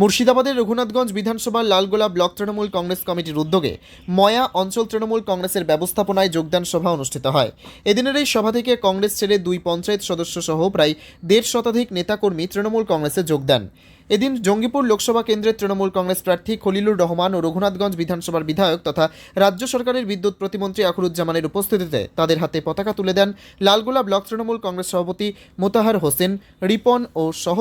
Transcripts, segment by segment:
মুর্শিদাবাদের রঘুনাথগঞ্জ বিধানসভার লালগোলা ব্লক তৃণমূল কংগ্রেস কমিটির উদ্যোগে ময়া অঞ্চল তৃণমূল কংগ্রেসের ব্যবস্থাপনায় যোগদান সভা অনুষ্ঠিত হয়। এদিনের এই সভা থেকে কংগ্রেস ছেড়ে দুই পঞ্চায়েত সদস্য সহ প্রায় দেড় শতাধিক নেতাকর্মী তৃণমূল কংগ্রেসে যোগ দেন। এদিন জঙ্গিপুর লোকসভা কেন্দ্রের তৃণমূল কংগ্রেস প্রার্থী খলিলুর রহমান ও রঘুনাথগঞ্জ বিধানসভার বিধায়ক তথা রাজ্য সরকারের বিদ্যুৎ প্রতিমন্ত্রী আখরুজ্জামানের উপস্থিতিতে তাদের হাতে পতাকা তুলে দেন লালগোলা ব্লক তৃণমূল কংগ্রেস সভাপতি মোতাহার হোসেন, রিপন ও সহ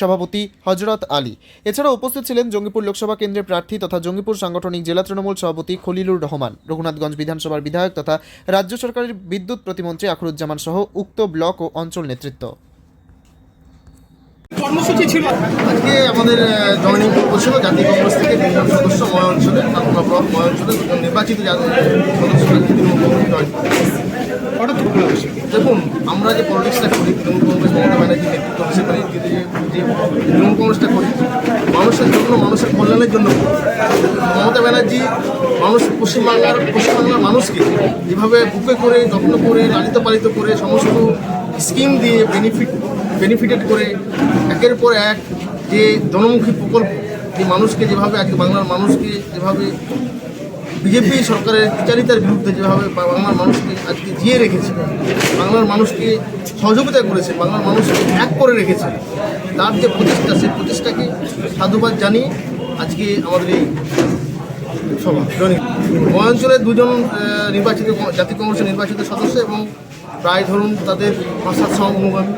সভাপতি হজরত আলী। এছাড়া উপস্থিত ছিলেন জঙ্গিপুর লোকসভা কেন্দ্রের প্রার্থী তথা জঙ্গিপুর সাংগঠনিক জেলা তৃণমূল সভাপতি খলিলুর রহমান রঘুনাথগঞ্জ বিধানসভার বিধায়ক তথা রাজ্য সরকারের বিদ্যুৎ প্রতিমন্ত্রী আখরুজ্জামান সহ উক্ত ব্লক ও অঞ্চল নেতৃত্ব। কর্মসূচি ছিল? আজকে আমাদের জয়নিং পর্ব ছিল জাতীয় কংগ্রেস থেকে তিনজন সদস্য ময় অঞ্চলে ময় অঞ্চলে দুজন নির্বাচিত সদস্য তৃণমূল কংগ্রেস জয়েন হঠাৎ ঘটনা দেখুন, আমরা যে পলিটিক্সটা করি, তৃণমূল কংগ্রেস, মমতা ব্যানার্জি, নেতৃত্ব হিসেবে নেতৃত্বে যে তৃণমূল কংগ্রেসটা করি, মানুষের জন্য, মানুষের কল্যাণের জন্য মমতা ব্যানার্জি মানুষ, পশ্চিমবাংলার পশ্চিমবাংলার মানুষকে যেভাবে বুকে করে, যত্ন করে, লালিত পালিত করে সমস্ত স্কিম দিয়ে বেনিফিট বেনিফিটেড করে, একের পর এক যে জনমুখী প্রকল্প, যে মানুষকে যেভাবে, আজকে বাংলার মানুষকে যেভাবে বিজেপি সরকারের বিচারিতার বিরুদ্ধে যেভাবে বাংলার মানুষকে আজকে জিয়ে রেখেছে, বাংলার মানুষকে সহযোগিতা করেছে, বাংলার মানুষকে এক করে রেখেছে, তার যে প্রচেষ্টা, সেই প্রচেষ্টাকে সাধুবাদ জানিয়ে আজকে আমাদের এই সভা। জয়নিং মহাঞ্চলের দুজন নির্বাচিত জাতীয় কংগ্রেসের নির্বাচিত সদস্য এবং প্রায় ধরুন তাদের পাঁচ সাতশো অনুগামী